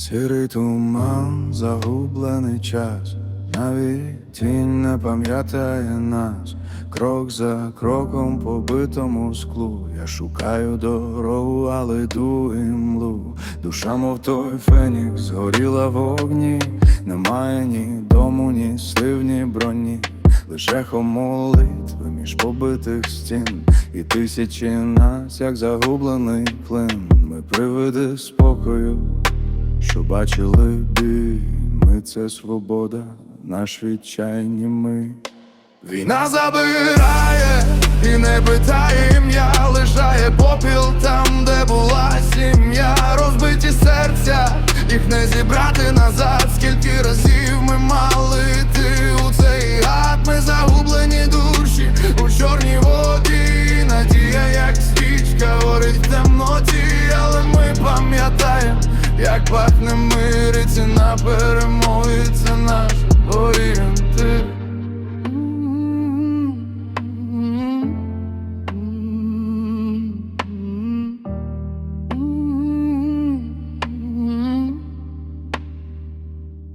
Сірий туман, загублений час, навіть тінь не пам'ятає нас, крок за кроком по битому склу. Я шукаю дорогу, але йду імлу. Душа, мов той фенікс, згоріла в огні, немає ні дому, ні слив, ні броні. Лише молитви між побитих стін, і тисячі нас, як загублений плин. Ми привиди спокою, що бачили бій, ми це свобода, наш відчайні ми. Війна забирає і не питає ім'я, лишає попіл там, де пахне мир, і ціна перемоги, це наш орієнтир.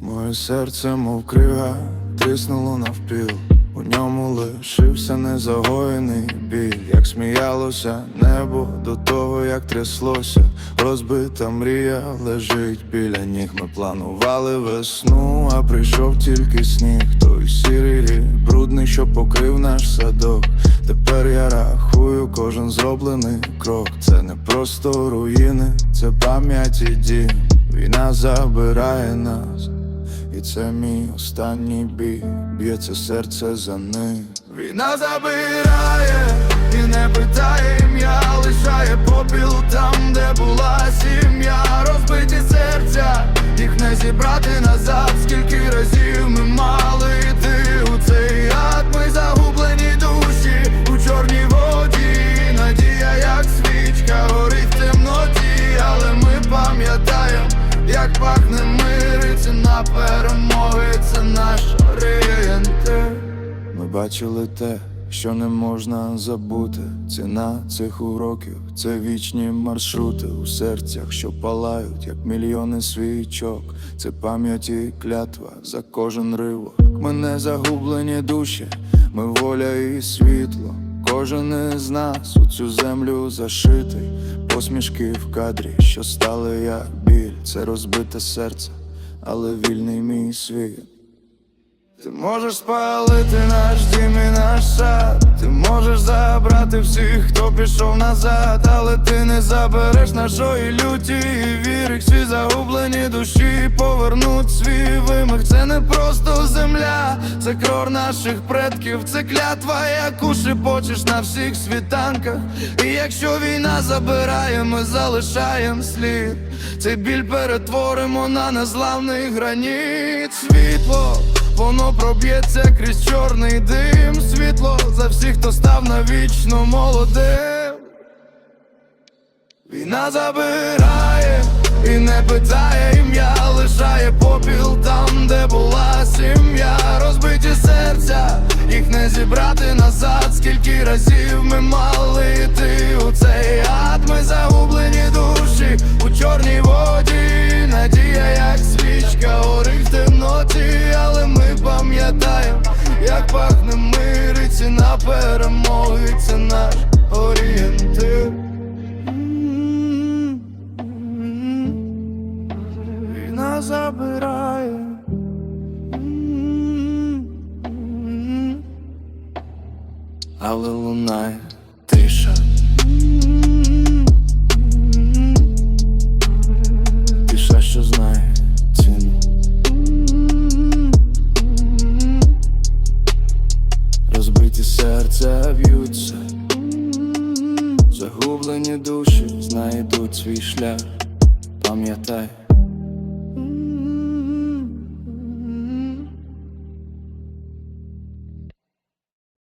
Моє серце, мов крига, тріснуло навпіл. У ньому лишився незагоєний біль, як сміялося небо до того, як тряслося. Розбита мрія лежить біля ніг. Ми планували весну, а прийшов тільки сніг. Той сірий рік, брудний, що покрив наш садок. Тепер я рахую кожен зроблений крок. Це не просто руїни, це пам'ять і дім. Війна забирає нас. Це мій останній бій, б'ється серце за них. Війна забирає бачили те, що не можна забути. Ціна цих уроків це вічні маршрути у серцях, що палають, як мільйони свічок. Це пам'ять і клятва за кожен ривок. Ми не загублені душі, ми воля і світло. Кожен із нас у цю землю зашитий, посмішки в кадрі, що стали як біль, це розбите серце, але вільний мій світ. Ти можеш спалити наш дім і наш сад, ти можеш забрати всіх, хто пішов назад, але ти не забереш нашої люті і віри, всі загублені душі повернуть свій вимих. Це не просто земля, це кров наших предків, це клятва, яку шепочеш на всіх світанках. І якщо війна забирає, ми залишаємо слід. Цей біль перетворимо на незламний граніт світло. Воно проб'ється крізь чорний дим, світло за всіх, хто став навічно молодим. Війна забирає і не питає ім'я, лишає попіл там, де була сім'я, розбиті серця, їх не зібрати назад. Скільки разів ми мали перемоги, це наш орієнтир. Війна забирає. Але лунає загублені душі знайдуть свій шлях. Пам'ятай,